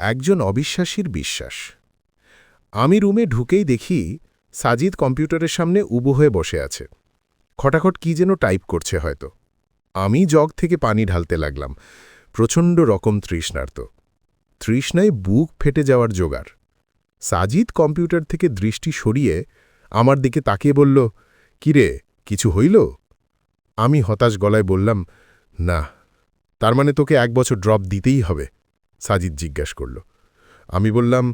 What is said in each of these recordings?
একজন অবিশ্বাসীর বিশ্বাস। আমি রুমে ঢুকেই দেখি সাজিদ কম্পিউটারের সামনে উবু হয়ে বসে আছে। খটাখট কি যেন টাইপ করছে হয়তো। আমি জগ থেকে পানি ঢালতে লাগলাম। প্রচণ্ড রকম তৃষ্ণার্ত। তৃষ্ণায় বুক ফেটে যাওয়ার জোগাড়। সাজিদ কম্পিউটার থেকে দৃষ্টি সরিয়ে আমার দিকে তাকিয়ে বলল, কিরে, কিছু হইল? আমি হতাশ গলায় বললাম, না। তার মানে তোকে এক বছর ড্রপ দিতেই হবে। সাজিদ জিজ্ঞাসা করল, আমি বললাম,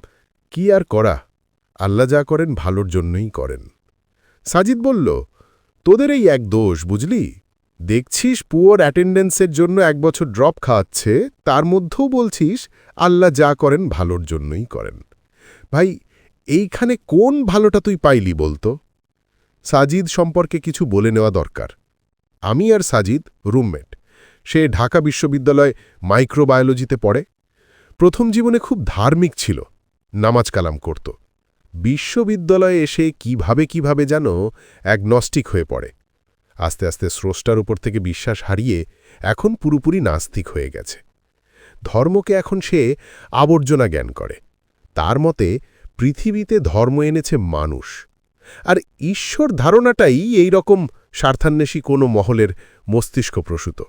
কি আর করা? আল্লাহ যা করেন ভালোর জন্যই করেন। সাজিদ বলল, তোদের এই এক দোষ, বুঝলি? দেখছিস পুয়ার অ্যাটেন্ডেন্সের জন্য এক বছর ড্রপ খাওয়াচ্ছে, তার মধ্যেও বলছিস, আল্লাহ যা করেন ভালোর জন্যই করেন। ভাই, এইখানে কোন ভালোটা তুই পাইলি বলতো? সাজিদ সম্পর্কে কিছু বলে নেওয়া দরকার। আমি আর সাজিদ রুমমেট সে ঢাকা বিশ্ববিদ্যালয় মাইক্রোবায়োলজিতে পড়ে। প্রথম জীবনে খুব ধার্মিক ছিল, নামাজ কালাম করত। বিশ্ববিদ্যালয়ে এসে কীভাবে কীভাবে যেন অ্যাগনস্টিক হয়ে পড়ে। আস্তে আস্তে স্রষ্টার উপর থেকে বিশ্বাস হারিয়ে এখন পুরোপুরি নাস্তিক হয়ে গেছে। ধর্মকে এখন সে আবর্জনা জ্ঞান করে। তার মতে, পৃথিবীতে ধর্ম এনেছে মানুষ। আর ঈশ্বর ধারণাটাই এই রকম স্বার্থান্বেষী কোনো মহলের মস্তিষ্ক প্রসূত।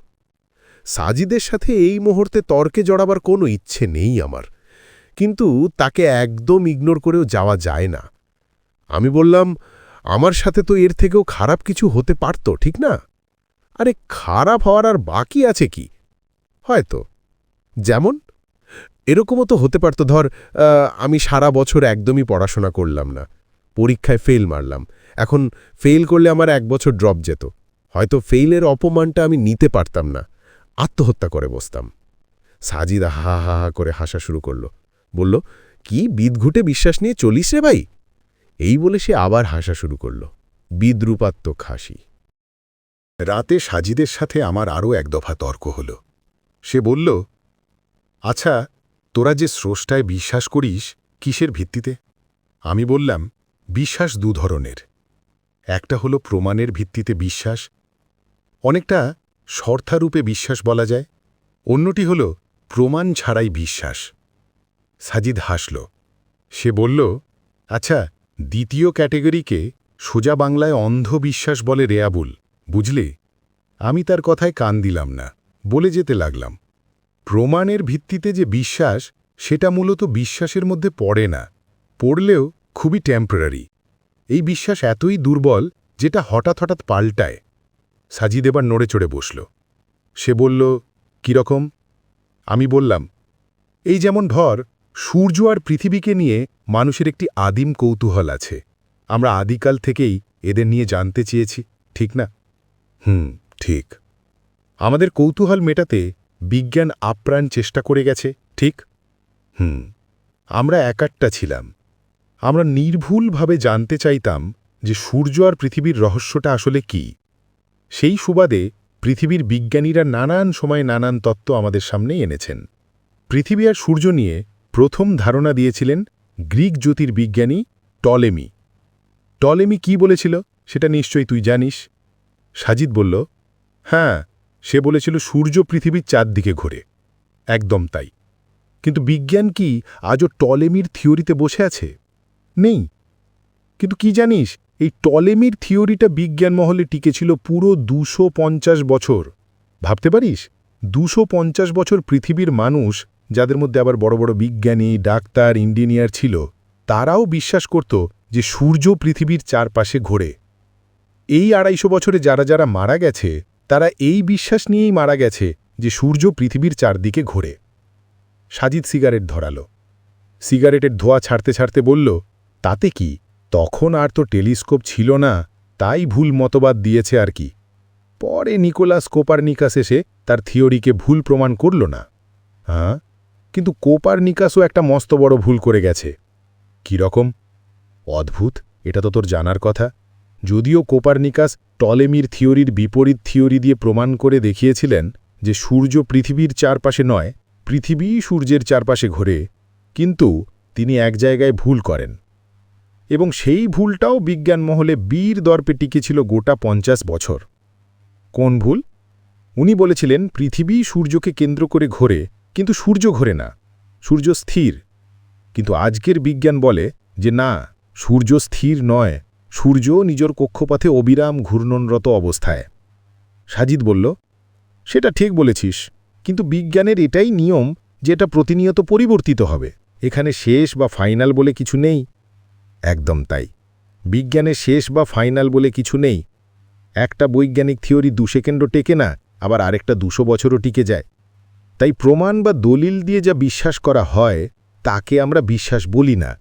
সাজিদের সাথে এই মুহূর্তে তর্কে জড়াবার কোনো ইচ্ছে নেই আমার। কিন্তু তাকে একদম ইগনোর করেও যাওয়া যায় না। আমি বললাম, আমার সাথে তো এর থেকেও খারাপ কিছু হতে পারত, ঠিক না? আরে, খারাপ হওয়ার আর বাকি আছে কি? হয়তো। যেমন? এরকমও তো হতে পারত, ধর আমি সারা বছর একদমই পড়াশোনা করলাম না। পরীক্ষায় ফেল মারলাম। এখন ফেল করলে আমার এক বছর ড্রপ যেত। হয়তো ফেইলের অপমানটা আমি নিতে পারতাম না। আত্মহত্যা করে বসতাম। সাজিদা হা হা হা করে হাসা শুরু করল। বলল, কি বিদঘুটে বিশ্বাস নিয়ে চলিস রে ভাই? এই বলে সে আবার হাসা শুরু করল। বিদ্রুপাত্মক হাসি। রাতে সাজিদের সাথে আমার আরও এক দফা তর্ক হল। সে বলল আচ্ছা তোরা যে স্রষ্টায় বিশ্বাস করিস, কিসের ভিত্তিতে? আমি বললাম, বিশ্বাস দু ধরনের। একটা হলো প্রমাণের ভিত্তিতে বিশ্বাস, অনেকটা শর্থারূপে বিশ্বাস বলা যায়, অন্যটি হল প্রমাণ ছাড়াই বিশ্বাস। সাজিদ হাসল। সে বলল আচ্ছা দ্বিতীয় ক্যাটেগরিকে সোজা বাংলায় অন্ধবিশ্বাস বলে রেয়াবুল, বুঝলে? আমি তার কথায় কান দিলাম না, বলে যেতে লাগলাম। প্রমাণের ভিত্তিতে যে বিশ্বাস, সেটা মূলত বিশ্বাসের মধ্যে পড়ে না, পড়লেও খুবই টেম্পোরারি এই বিশ্বাস এতই দুর্বল, যেটা হঠাৎ হঠাৎ পাল্টায়। সাজিদ এবার নড়ে চড়ে বসল। সে বলল কীরকম আমি বললাম, এই যেমন ধর, সূর্য আর পৃথিবীকে নিয়ে মানুষের একটি আদিম কৌতূহল আছে। আমরা আদিকাল থেকেই এদের নিয়ে জানতে চেয়েছি, ঠিক না? হুম, ঠিক। আমাদের কৌতূহল মেটাতে বিজ্ঞান আপ্রাণ চেষ্টা করে গেছে, ঠিক? হুম, আমরা একাট্টা ছিলাম। আমরা নির্ভুলভাবে জানতে চাইতাম যে সূর্য আর পৃথিবীর রহস্যটা আসলে কি। সেই সুবাদে পৃথিবীর বিজ্ঞানীরা নানান সময় নানান তত্ত্ব আমাদের সামনে এনেছেন। পৃথিবী আর সূর্য নিয়ে প্রথম ধারণা দিয়েছিলেন গ্রিক জ্যোতির্বিজ্ঞানী টলেমি। টলেমি কি বলেছিল সেটা নিশ্চয়ই তুই জানিস? সাজিদ বলল হ্যাঁ সে বলেছিল সূর্য পৃথিবীর চারদিকে ঘোরে। একদম তাই। কিন্তু বিজ্ঞান কি আজও টলেমির থিওরিতে বসে আছে? নেই। কিন্তু কি জানিস এই টলেমির থিওরিটা বিজ্ঞান মহলে টিকেছিল পুরো দুশো বছর। ভাবতে পারিস? দুশো বছর পৃথিবীর মানুষ, যাদের মধ্যে আবার বড় বড় বিজ্ঞানী, ডাক্তার, ইঞ্জিনিয়ার ছিল, তারাও বিশ্বাস করত যে সূর্য পৃথিবীর চারপাশে ঘোরে। এই আড়াইশো বছরে যারা যারা মারা গেছে, তারা এই বিশ্বাস নিয়েই মারা গেছে যে সূর্য পৃথিবীর চারদিকে ঘোরে। সাজিদ সিগারেট ধরালো। সিগারেটের ধোয়া ছাড়তে ছাড়তে বলল, তাতে কি? তখন আর তো টেলিস্কোপ ছিল না, তাই ভুল মতবাদ দিয়েছে আর কি। পরে নিকোলাস কোপারনিকাস এসে তার থিওরিকে ভুল প্রমাণ করল না। হ্যাঁ? কিন্তু কোপারনিকাসও একটা মস্ত বড় ভুল করে গেছে। কি রকম? অদ্ভুত, এটা তো তোর জানার কথা। যদিও কোপারনিকাস টলেমির থিওরির বিপরীত থিওরি দিয়ে প্রমাণ করে দেখিয়েছিলেন যে সূর্য পৃথিবীর চারপাশে নয়, পৃথিবী সূর্যের চারপাশে ঘোরে, কিন্তু তিনি এক জায়গায় ভুল করেন। এবং সেই ভুলটাও বিজ্ঞান মহলে বীর দর্পে টিকেছিল গোটা পঞ্চাশ বছর। কোন ভুল? উনি বলেছিলেন, পৃথিবী সূর্যকে কেন্দ্র করে ঘোরে, কিন্তু সূর্য ঘোরে না, সূর্য স্থির। কিন্তু আজকের বিজ্ঞান বলে যে না, সূর্য স্থির নয়, সূর্য নিজের কক্ষপথে অবিরাম ঘূর্ণনরত অবস্থায়। সাজিদ বলল, সেটা ঠিক বলেছিস, কিন্তু বিজ্ঞানের এটাই নিয়ম যে এটা প্রতিনিয়ত পরিবর্তিত হবে। এখানে শেষ বা ফাইনাল বলে কিছু নেই একদম তাই। বিজ্ঞানে শেষ বা ফাইনাল বলে কিছু নেই। একটা বৈজ্ঞানিক থিওরি দু সেকেন্ডও টেকে না, আবার আরেকটা দুশো বছরও টিকে যায়। তাই প্রমাণ বা দলিল দিয়ে যা বিশ্বাস করা হয়, তাকে আমরা বিশ্বাস বলি না।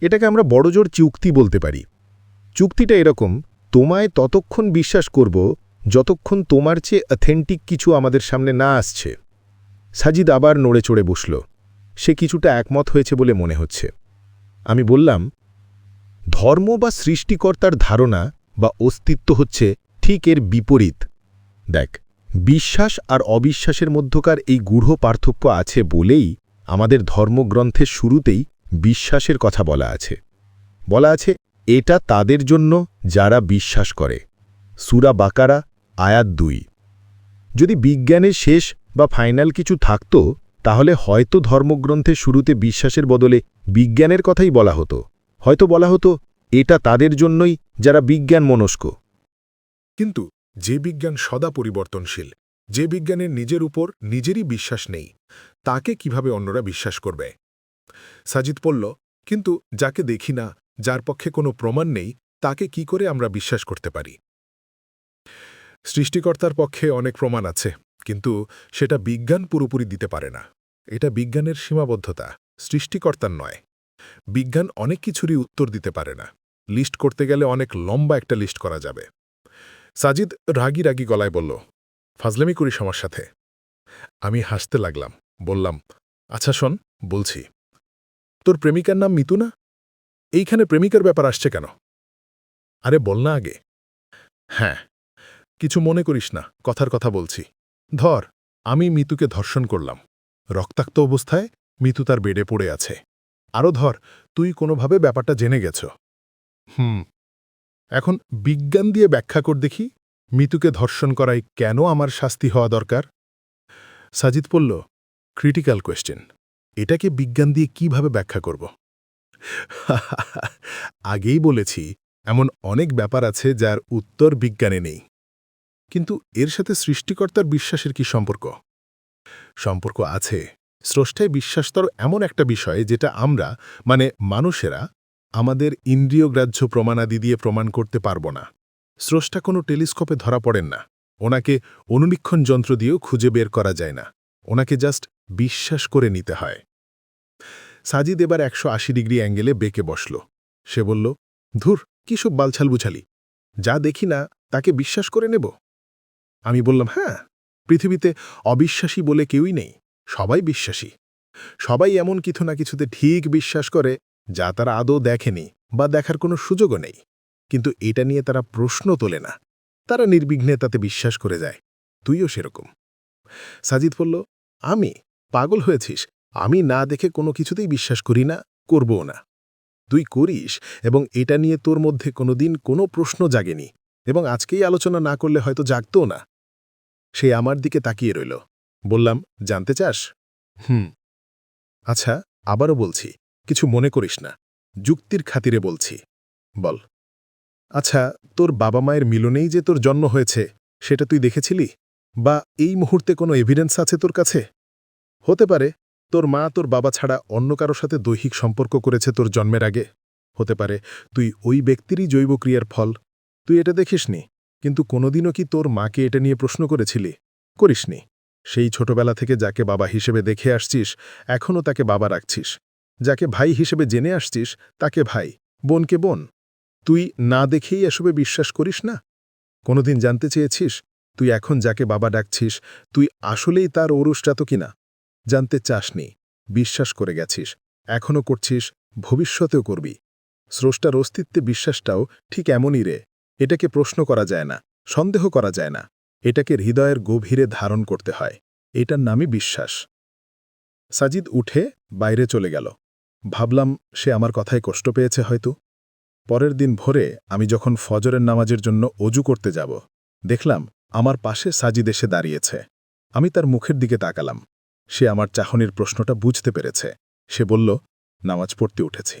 এটাকে আমরা বড়জোর চুক্তি বলতে পারি। চুক্তিটা এরকম, তোমায় ততক্ষণ বিশ্বাস করব, যতক্ষণ তোমার চেয়ে অথেন্টিক কিছু আমাদের সামনে না আসছে। সাজিদ আবার নড়ে চড়ে বসল। সে কিছুটা একমত হয়েছে বলে মনে হচ্ছে। আমি বললাম ধর্ম বা সৃষ্টিকর্তার ধারণা বা অস্তিত্ব হচ্ছে ঠিক এর বিপরীত। দেখ, বিশ্বাস আর অবিশ্বাসের মধ্যকার এই গূঢ় পার্থক্য আছে বলেই আমাদের ধর্মগ্রন্থের শুরুতেই বিশ্বাসের কথা বলা আছে। বলা আছে, এটা তাদের জন্য যারা বিশ্বাস করে। সুরা বাকারা, আয়াত দুই। যদি বিজ্ঞানের শেষ বা ফাইনাল কিছু থাকত, তাহলে হয়তো ধর্মগ্রন্থের শুরুতে বিশ্বাসের বদলে বিজ্ঞানের কথাই বলা হতো। হয়তো বলা হতো, এটা তাদের জন্যই যারা বিজ্ঞান মনস্ক। কিন্তু যে বিজ্ঞান সদা পরিবর্তনশীল, যে বিজ্ঞানের নিজের উপর নিজেরই বিশ্বাস নেই, তাকে কীভাবে অন্যরা বিশ্বাস করবে? সাজিদ পড়ল কিন্তু যাকে দেখি না, যার পক্ষে কোনো প্রমাণ নেই, তাকে কি করে আমরা বিশ্বাস করতে পারি? সৃষ্টিকর্তার পক্ষে অনেক প্রমাণ আছে, কিন্তু সেটা বিজ্ঞান পুরোপুরি দিতে পারে না। এটা বিজ্ঞানের সীমাবদ্ধতা, সৃষ্টিকর্তার নয়। বিজ্ঞান অনেক কিছুরই উত্তর দিতে পারে না। লিস্ট করতে গেলে অনেক লম্বা একটা লিস্ট করা যাবে। সাজিদ রাগি রাগি গলায় বলল, ফাজলামি করি সমার সাথে। আমি হাসতে লাগলাম, বললাম আচ্ছা শোন, বলছি। তোর প্রেমিকার নাম মিতু না? এইখানে প্রেমিকার ব্যাপার আসছে কেন? আরে বল না আগে। হ্যাঁ কিছু মনে করিস না, কথার কথা বলছি। ধর, আমি মিতুকে ধর্ষণ করলাম। রক্তাক্ত অবস্থায় মিতু তার বেডে পড়ে আছে। আরও ধর, তুই কোনোভাবে ব্যাপারটা জেনে গেছ। হুম। এখন বিজ্ঞান দিয়ে ব্যাখ্যা কর দেখি, মিতুকে ধর্ষণ করায় কেন আমার শাস্তি হওয়া দরকার? সাজিদ পড়ল ক্রিটিক্যাল কোয়েশ্চেন এটাকে বিজ্ঞান দিয়ে কীভাবে ব্যাখ্যা করব? আগেই বলেছি, এমন অনেক ব্যাপার আছে যার উত্তর বিজ্ঞানে নেই। কিন্তু এর সাথে সৃষ্টিকর্তার বিশ্বাসের কি সম্পর্ক? সম্পর্ক আছে স্রষ্টায় বিশ্বাসতর এমন একটা বিষয় যেটা আমরা মানে মানুষেরা, আমাদের ইন্দ্রিয়গ্রাহ্য প্রমাণাদি দিয়ে প্রমাণ করতে পারব না। স্রষ্টা কোনো টেলিস্কোপে ধরা পড়েন না। ওনাকে অনুবীক্ষণ যন্ত্র দিয়েও খুঁজে বের করা যায় না। ওনাকে জাস্ট বিশ্বাস করে নিতে হয়। সাজিদ এবার একশো আশি ডিগ্রি অ্যাঙ্গেলে বেঁকে বসল। সে বলল, ধুর, কি সব বালছাল বুঝালি যা দেখি না, তাকে বিশ্বাস করে নেব? আমি বললাম হ্যাঁ পৃথিবীতে অবিশ্বাসী বলে কেউই নেই। সবাই বিশ্বাসী। সবাই এমন কিছু না কিছুতে ঠিক বিশ্বাস করে যা তারা আদৌ দেখেনি বা দেখার কোনো সুযোগও নেই। কিন্তু এটা নিয়ে তারা প্রশ্ন তোলে না। তারা নির্বিঘ্নে তাতে বিশ্বাস করে যায়। তুইও সেরকম। সাজিদ বলল, আমি পাগল হয়েছিস। আমি না দেখে কোনো কিছুতেই বিশ্বাস করি না, করবও না। তুই করিস এবং এটা নিয়ে তোর মধ্যে কোনোদিন কোনো প্রশ্ন জাগেনি এবং আজকেই আলোচনা না করলে হয়তো জাগতও না। সে আমার দিকে তাকিয়ে রইল। বললাম জানতে চাস? হুম। আচ্ছা আবারও বলছি কিছু মনে করিস না যুক্তির খাতিরে বলছি বল। আচ্ছা তোর বাবা মায়ের মিলনেই যে তোর জন্ম হয়েছে সেটা তুই দেখেছিলি? বা এই মুহূর্তে কোনো এভিডেন্স আছে তোর কাছে? হতে পারে তোর মা তোর বাবা ছাড়া অন্য কারও সাথে দৈহিক সম্পর্ক করেছে তোর জন্মের আগে। হতে পারে তুই ওই ব্যক্তিরই জৈব ক্রিয়ার ফল। তুই এটা দেখিসনি কিন্তু কোনোদিনও কি তোর মাকে এটা নিয়ে প্রশ্ন করেছিলি? করিসনি? সেই ছোটবেলা থেকে যাকে বাবা হিসেবে দেখে আসছিস, এখনও তাকে বাবা রাখছিস। যাকে ভাই হিসেবে জেনে আসছিস, তাকে ভাই, বোনকে বোন। তুই না দেখেই এসবে বিশ্বাস করিস না? কোনোদিন জানতে চেয়েছিস? তুই এখন যাকে বাবা ডাকছিস, তুই আসলেই তার ওরুসজাত কিনা? জানতে চাসনি, বিশ্বাস করে গেছিস, এখনও করছিস, ভবিষ্যতেও করবি। স্রষ্টার অস্তিত্বে বিশ্বাসটাও ঠিক এমনই রে, এটাকে প্রশ্ন করা যায় না, সন্দেহ করা যায় না। এটাকে হৃদয়ের গভীরে ধারণ করতে হয়। এটার নামই বিশ্বাস। সাজিদ উঠে বাইরে চলে গেল। ভাবলাম, সে আমার কথায় কষ্ট পেয়েছে হয়তো। পরের দিন ভোরে আমি যখন ফজরের নামাজের জন্য অজু করতে যাব, দেখলাম আমার পাশে সাজিদ এসে দাঁড়িয়েছে। আমি তার মুখের দিকে তাকালাম। সে আমার চাহনির প্রশ্নটা বুঝতে পেরেছে। সে বলল, নামাজ পড়তে উঠেছি।